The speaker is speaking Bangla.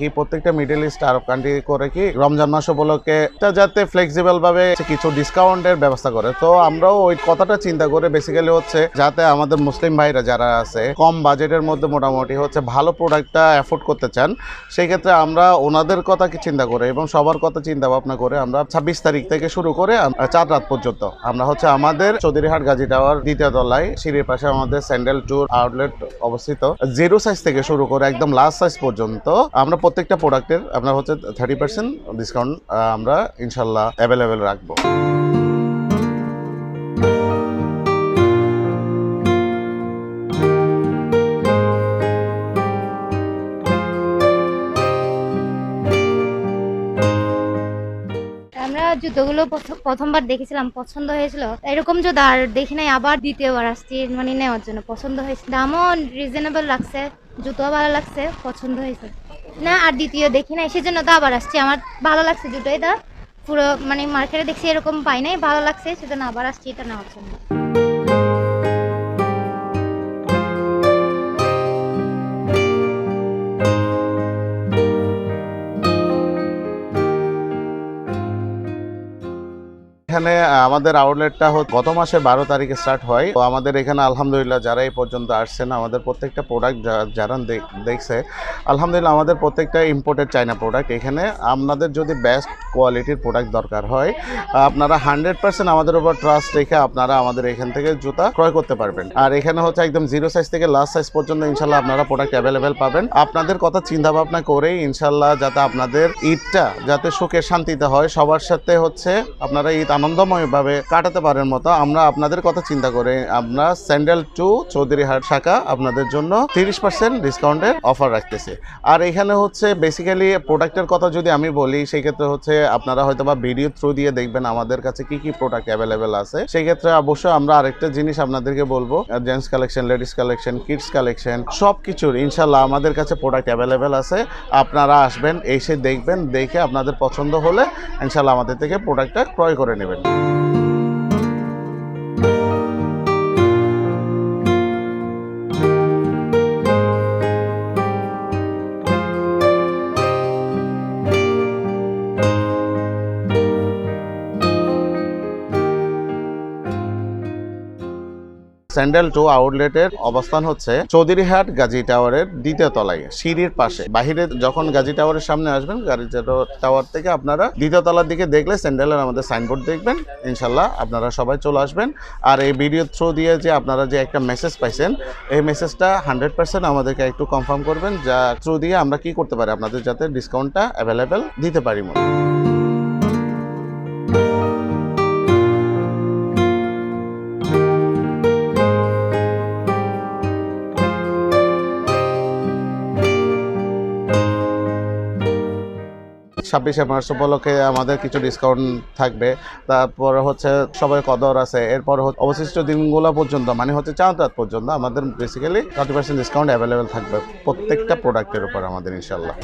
কি প্রত্যেকটা মিডল ইস্ট আরব কান্ট্রি করে কি রমজান মাস উপলক্ষে যাতে ফ্লেক্সিবল ভাবে কিছু ডিসকাউন্টের ব্যবস্থা করে। তো আমরাও ওই কথাটা চিন্তা করে বেসিক্যালি হচ্ছে যাতে আমাদের মুসলিম ভাইরা যারা আছে, কম বাজেটের মধ্যে মোটামুটি হচ্ছে ভালো প্রোডাক্টটা অ্যাফোর্ড করতে চান সেই ক্ষেত্রে আমরা ওনাদের কথা কি চিন্তা করে এবং সবার কথা চিন্তা ভাবনা করে আমরা ছাব্বিশ তারিখ থেকে শুরু করে চার রাত পর্যন্ত আমরা হচ্ছে আমাদের চৌধুরীহাট গাজী টাওয়ার দ্বিতীয় তলায় সিঁড়ির পাশে আমাদের স্যান্ডেল ট্যুর আউটলেট অবস্থিত জিরো সাইজ থেকে শুরু করে একদম লাস্ট সাইজ পর্যন্ত আমরা প্রত্যেকটা প্রোডাক্টের আপনার হচ্ছে থার্টি পার্সেন্ট ডিসকাউন্ট আমরা ইনশাল্লাহ অ্যাভেলেবেল রাখব। জুতোগুলো প্রথ- প্রথমবার দেখেছিলাম, পছন্দ হয়েছিল। এরকম জুতো আর দেখি নাই, আবার দ্বিতীয়বার আসছি মানে নেওয়ার জন্য পছন্দ হয়েছে। দামও রিজনেবল লাগছে জুতো ভালো লাগছে, পছন্দ হয়েছে। না, আর দ্বিতীয় দেখি নাই, সেজন্য তো আবার আসছি। আমার ভালো লাগছে দুটোই তো। পুরো মানে মার্কেটে দেখছি এরকম পাই নাই, ভালো লাগছে, সেজন্য আবার আসছি, এটা নেওয়ার জন্য। এখানে আমাদের আউটলেটটা গত মাসের বারো তারিখে স্টার্ট হয়। তো আমাদের এখানে আলহামদুলিল্লাহ যারা এই পর্যন্ত আসছেন, আমাদের প্রত্যেকটা প্রোডাক্ট যারা দেখছে, আলহামদুলিল্লাহ আমাদের প্রত্যেকটা ইম্পোর্টেড চাইনা প্রোডাক্ট এখানে। আপনাদের যদি বেস্ট কোয়ালিটির প্রোডাক্ট দরকার হয়, আপনারা হান্ড্রেড পার্সেন্ট আমাদের উপর ট্রাস্ট রেখে আপনারা আমাদের এখান থেকে জুতা ক্রয় করতে পারবেন। আর এখানে হচ্ছে একদম জিরো সাইজ থেকে লাস্ট সাইজ পর্যন্ত ইনশাল্লাহ আপনারা প্রোডাক্ট অ্যাভেলেবেল পাবেন। আপনাদের কথা চিন্তা ভাবনা করেই ইনশাল্লাহ যাতে আপনাদের ঈদটা যাতে সুখে শান্তিতে হয়, সবার সাথে হচ্ছে আপনারা ঈদ আনন্দময়ভাবে কাটাতে পারেন মতো আমরা আপনাদের কথা চিন্তা করে আমরা স্যান্ডেল টু চৌধুরী চৌধুরীহাট শাখা আপনাদের জন্য তিরিশ পার্সেন্ট ডিসকাউন্টের অফার রাখতেছে। আর এখানে হচ্ছে বেসিক্যালি প্রোডাক্টের কথা যদি আমি বলি, সেই ক্ষেত্রে হচ্ছে আপনারা হয়তো বা ভিডিও থ্রু দিয়ে দেখবেন আমাদের কাছে কি কি প্রোডাক্ট অ্যাভেলেবেল আছে। সেই ক্ষেত্রে অবশ্যই আমরা আরেকটা জিনিস আপনাদেরকে বলব gents collection ladies collection kids collection সব কিছুর ইনশাল্লাহ আমাদের কাছে প্রোডাক্ট অ্যাভেলেবেল আছে। আপনারা আসবেন, এসে দেখবেন, দেখে আপনাদের পছন্দ হলে ইনশাল্লাহ আমাদের থেকে প্রোডাক্টটা ক্রয় করে নেবেন। Lord. স্যান্ডেল টু আউটলেটের অবস্থান হচ্ছে চৌধুরীহাট গাজী টাওয়ারের দ্বিতীয় তলায়, সিঁড়ির পাশে। বাহিরে যখন গাজী টাওয়ারের সামনে আসবেন, গাজী টাওয়ার থেকে আপনারা দ্বিতীয় তলার দিকে দেখলে স্যান্ডেলের আমাদের সাইনবোর্ড দেখবেন। ইনশাল্লাহ আপনারা সবাই চলে আসবেন। আর এই ভিডিও থ্রু দিয়ে যে আপনারা যে একটা মেসেজ পাইছেন, এই মেসেজটা হান্ড্রেড পার্সেন্ট আমাদেরকে একটু কনফার্ম করবেন, যা থ্রু দিয়ে আমরা কি করতে পারি আপনাদের যাতে ডিসকাউন্টটা অ্যাভেলেবেল দিতে পারি মতো ছাব্বিশে মার্চ উপলক্ষে আমাদের কিছু ডিসকাউন্ট থাকবে। তারপরে হচ্ছে সবাই কদর আছে। এরপর অবশিষ্ট দিনগুলো পর্যন্ত মানে হচ্ছে চাঁদ রাত পর্যন্ত আমাদের basically thirty percent discount available থাকবে প্রত্যেকটা প্রোডাক্টের উপর আমাদের ইনশাল্লাহ